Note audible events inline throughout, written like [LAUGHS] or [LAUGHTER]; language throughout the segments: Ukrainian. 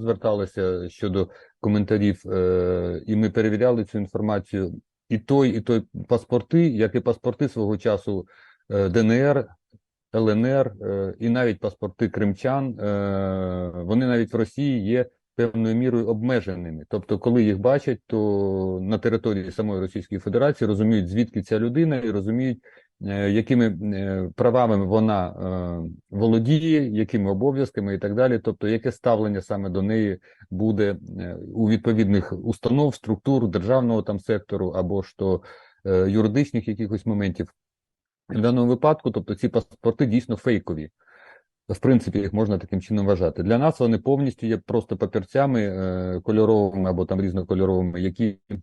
зверталися щодо коментарів, е, і ми перевіряли цю інформацію. І той, і той паспорти, як і паспорти свого часу е, ДНР, ЛНР, е, і навіть паспорти кримчан, вони навіть в Росії є певною мірою обмеженими. Тобто, коли їх бачать, то на території самої Російської Федерації розуміють, звідки ця людина, і розуміють, якими е, правами вона е, володіє, якими обов'язками і так далі. Тобто, яке ставлення саме до неї буде е, у відповідних установ, структур державного там сектору або ж то е, юридичних якихось моментів. В даному випадку, тобто ці паспорти дійсно фейкові. В принципі, їх можна таким чином вважати. Для нас вони повністю є просто папірцями е, кольоровими або там різнокольоровими, які, е,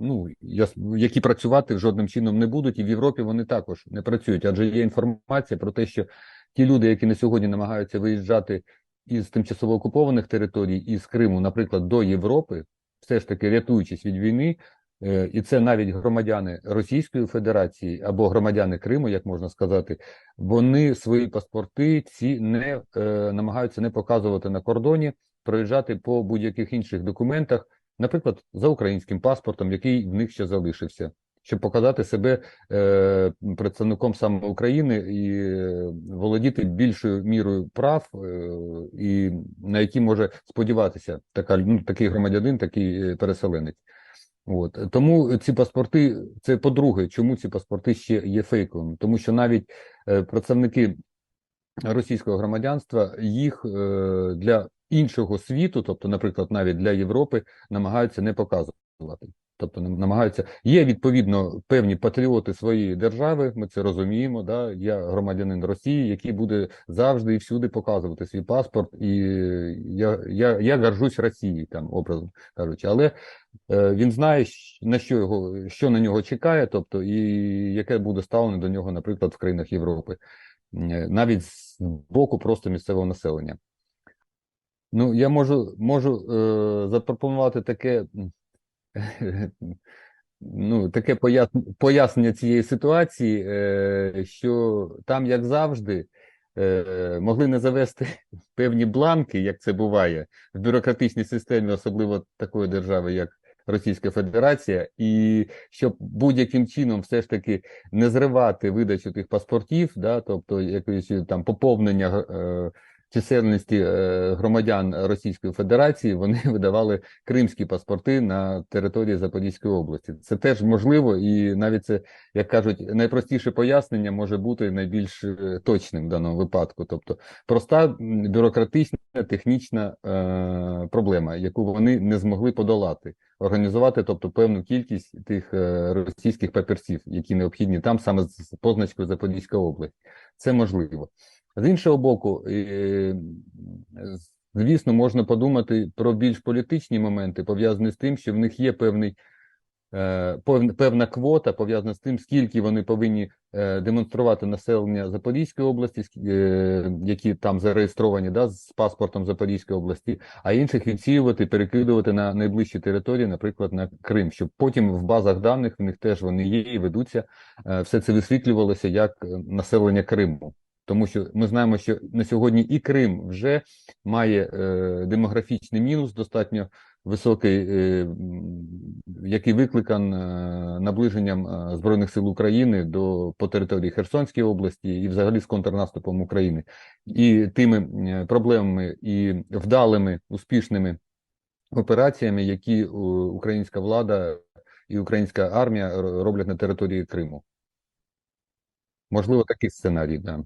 ну, яс- які працювати жодним чином не будуть, і в Європі вони також не працюють. Адже є інформація про те, що ті люди, які на сьогодні намагаються виїжджати із тимчасово окупованих територій, із Криму, наприклад, до Європи, все ж таки рятуючись від війни, Е, і це навіть громадяни Російської Федерації або громадяни Криму, як можна сказати, вони свої паспорти ці не е, намагаються не показувати на кордоні, проїжджати по будь-яких інших документах, наприклад, за українським паспортом, який в них ще залишився, щоб показати себе е, представником саме України і е, володіти більшою мірою прав, е, і на які може сподіватися така ну, такий громадянин, такий е, переселенець. От тому ці паспорти, це по-друге, чому ці паспорти ще є фейковими? Тому що навіть е, представники російського громадянства їх е, для іншого світу, тобто, наприклад, навіть для Європи, намагаються не показувати. Тобто намагаються є відповідно певні патріоти своєї держави. Ми це розуміємо. Да? Я громадянин Росії, який буде завжди і всюди показувати свій паспорт, і я, я, я горжусь Росією, там образом кажучи, але е, він знає, на що його що на нього чекає, тобто і яке буде ставлення до нього, наприклад, в країнах Європи, Е, навіть з боку просто місцевого населення. Ну, я можу, можу е, запропонувати таке, [LAUGHS] ну, таке пояснення цієї ситуації, е, що там, як завжди, е, могли не завести [LAUGHS] певні бланки, як це буває в бюрократичній системі, особливо такої держави, як Російська Федерація, і щоб будь-яким чином все ж таки не зривати видачу тих паспортів, да, тобто якоїсь там поповнення е, чисельності е, громадян Російської Федерації, вони [LAUGHS] видавали кримські паспорти на території Запорізької області. Це теж можливо, і навіть це, як кажуть, найпростіше пояснення може бути найбільш е, точним в даному випадку. Тобто проста бюрократична технічна е, проблема, яку вони не змогли подолати. Організувати, тобто, певну кількість тих е, російських папірців, які необхідні там саме з позначкою Запорізька область. Це можливо. З іншого боку, е, звісно, можна подумати про більш політичні моменти, пов'язані з тим, що в них є певний, пев- певна квота, пов'язана з тим, скільки вони повинні е, демонструвати населення Запорізької області, е, які там зареєстровані да, з паспортом Запорізької області, а інших відсіювати, перекидувати на найближчі території, наприклад, на Крим, щоб потім в базах даних в них теж вони є і ведуться. е, Все це висвітлювалося як е, населення Криму. Тому що ми знаємо, що на сьогодні і Крим вже має е, демографічний мінус, достатньо високий, е, який викликан е, наближенням е, Збройних сил України до по території Херсонської області і взагалі з контрнаступом України, і тими е, проблемами і вдалими успішними операціями, які українська влада і українська армія роблять на території Криму. Можливо, такий сценарій, да.